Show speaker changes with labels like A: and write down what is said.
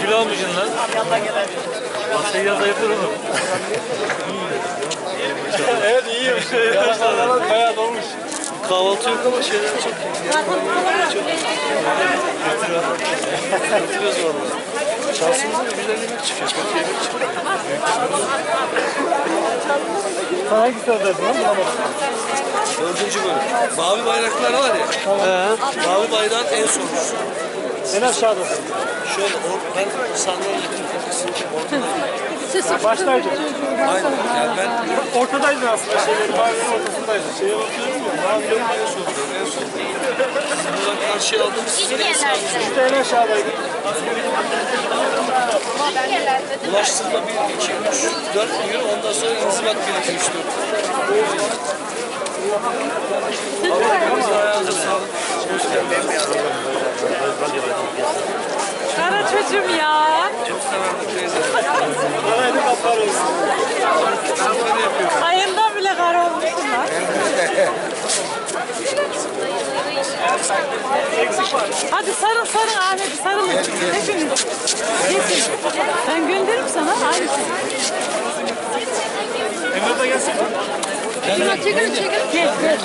A: kilo almışsın lan. Masayı yaza yapıyor oğlum. evet iyiyim. Bayağı dolmuş. Kahvaltı yok ama şeyler çok iyi. Götürüyoruz valla. Şansımıza güzel yemek çıkıyor. Yemek çıkıyor. Sen hangisi alacaksın lan?
B: Dördüncü bölüm. Mavi bayraklar var ya.
A: He.
B: Mavi bayrağın en sonuncusu.
A: En aşağıdasın.
B: Şöyle or, ben sandalye tepkisinin ortadayım.
A: Baştaydın.
B: Aynen. Yani ben
A: Ortadaydın aslında. Şeylerin mavinin ortasındaydın. Şeye bakıyorum ya. Mavilerin
B: en sondayım. En sondayım. Buradan karşıya aldım. Sizin en sağınızda.
A: işte en aşağıdaydın.
B: Ulaştırma 1, 2, 3, 4 diyor. Ondan sonra inzibat 1, 2, 3, 4.
C: çocuğum ya.
B: Çok severdim teyze.
A: Paraydı kaparız.
B: Bunları yapıyorum.
C: Ayından bile kara olmuşsun lan. Hadi sarıl sarıl Ahmet'i sarılın. Hepiniz. Geçin. Ben gönderirim sana aynısı.
A: Emre de gelsin.
C: Gel gel.